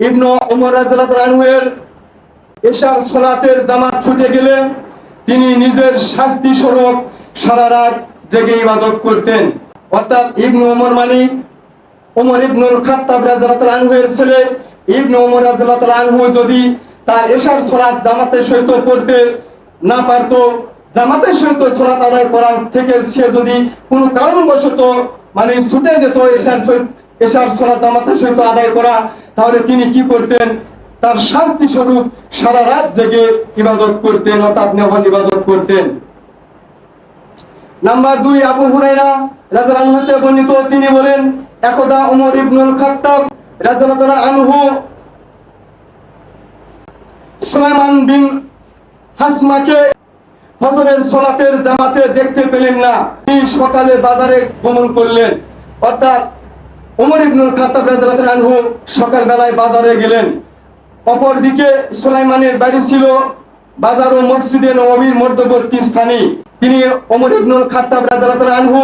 ইবনু ওমর আনহুয়ের এশার জামাত ছুটে গেলে তিনি নিজের শাস্তি স্বরূপ সারা রাত জেগে ইবাদত করতেন। অর্থাৎ ইবনু ওমর মানে ওমর ইবনুল খাত্তাব ছেলে। ইবনু ওমর আনহু যদি তার এশার সলাত জামাতের সহিত পড়তে না পারতো, জামাতের সহিত সলাত আদায় করা থেকে সে যদি কোনো কারণবশত মানে ছুটে যেত এশার সহিত এশার সলাত জামাতের সহিত আদায় করা, তাহলে তিনি কি করতেন? তার শাস্তি স্বরূপ সারা রাত জেগে ইবাদত করতেন, অর্থাৎ নফল ইবাদত করতেন। নাম্বার দুই, আবু হুরাইরা রাদিয়াল্লাহু হতে বর্ণিত, তিনি বলেন, একদা ওমর ইবনুল খাত্তাব রাদিয়াল্লাহু আনহু সুলাইমান বিন হাসমাকে ফজরের সলাতের জামাতে দেখতে পেলেন না। তিনি সকালে বাজারে গমন করলেন। অর্থাৎ ওমর ইবনুল রাদিয়াল্লাহু আনহু সকালবেলায় বাজারে গেলেন। অপরদিকে সুলাইমানের বাড়ি ছিল বাজার ও মসজিদে নববীর মধ্যবর্তী স্থানে। তিনি ওমর ইবনুল খাত্তাব রাদিয়াল্লাহু আনহু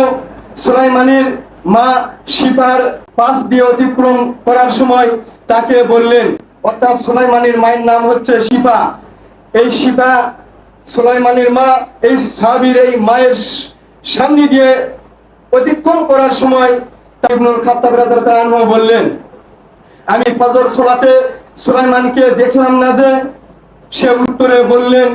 সুলাইমানের মা শিপার পাশ দিয়ে অতিক্রম করার সময় তাকে বললেন, অর্থাৎ সুলাইমানের মায়ের নাম হচ্ছে শিপা। এই শিপা সুলাইমানের মা, এই সাহাবীর এই মায়ের সামনে দিয়ে অতিক্রম করার সময় বললেন, আমি ফজর সোলাতে সুলাইমানকে দেখলাম না যে সে উত্তরে বললেন,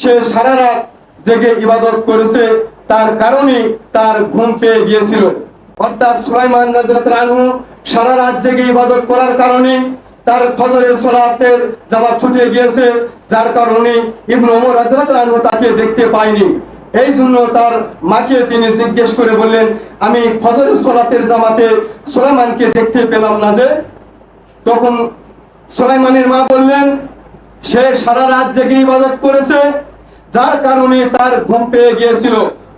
সে সারা রাত জেগে ইবাদত করেছে, তার কারণে তার ঘুম পেয়ে গিয়েছিল। অর্থাৎ সুলাইমান আনহু সারা রাত জেগে ইবাদত করার কারণে তার ফজরের সোলাতের জামাত ছুটে গিয়েছে, যার কারণে ইবনু ওমর আনহু তাকে দেখতে পায়নি। এই জন্য তার মাকে তিনি জিজ্ঞেস করে বললেন, আমি ফজর সোলাতের জামাতে সুলাইমানকে দেখতে পেলাম না যে? তখন সুলাইমানের মা বললেন, সে সারা রাত জেগে ইবাদত করেছে, যার কারণে তার ঘুম পেয়ে গিয়েছিল।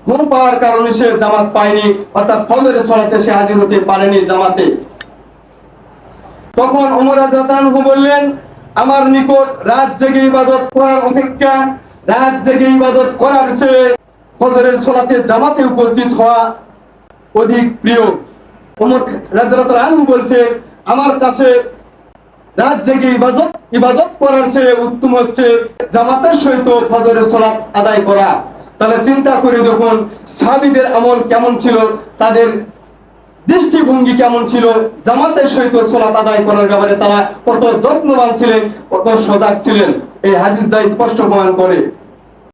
ঘুম পাওয়ার কারণে সে জামাত পায়নি, অর্থাৎ ফজরের সলাতে সে হাজির হতে পারেনি জামাতে। তখন ওমর রাদিয়াল্লাহু বললেন, আমার নিকট রাত জেগে ইবাদত করার অপেক্ষা, রাত জেগে ইবাদত করার চেয়ে ফজরের সলাতে জামাতে উপস্থিত হওয়া অধিক প্রিয়। ওমর রাদিয়াল্লাহু আনহু বলছে, আমার কাছে রাত জেগে ইবাদত ইবাদত করার চেয়ে উত্তম হচ্ছে জামাতের সহিত ফজরের সালাত আদায় করা। তাহলে চিন্তা করে যখন সাহাবীদের আমল কেমন ছিল, তাদের দৃষ্টিভঙ্গি কেমন ছিল, জামাতের সহিত সালাত আদায় করার ব্যাপারে তারা কত যত্নবান ছিলেন, কত সজাগ ছিলেন, এই হাদিস দা স্পষ্ট প্রমাণ করে।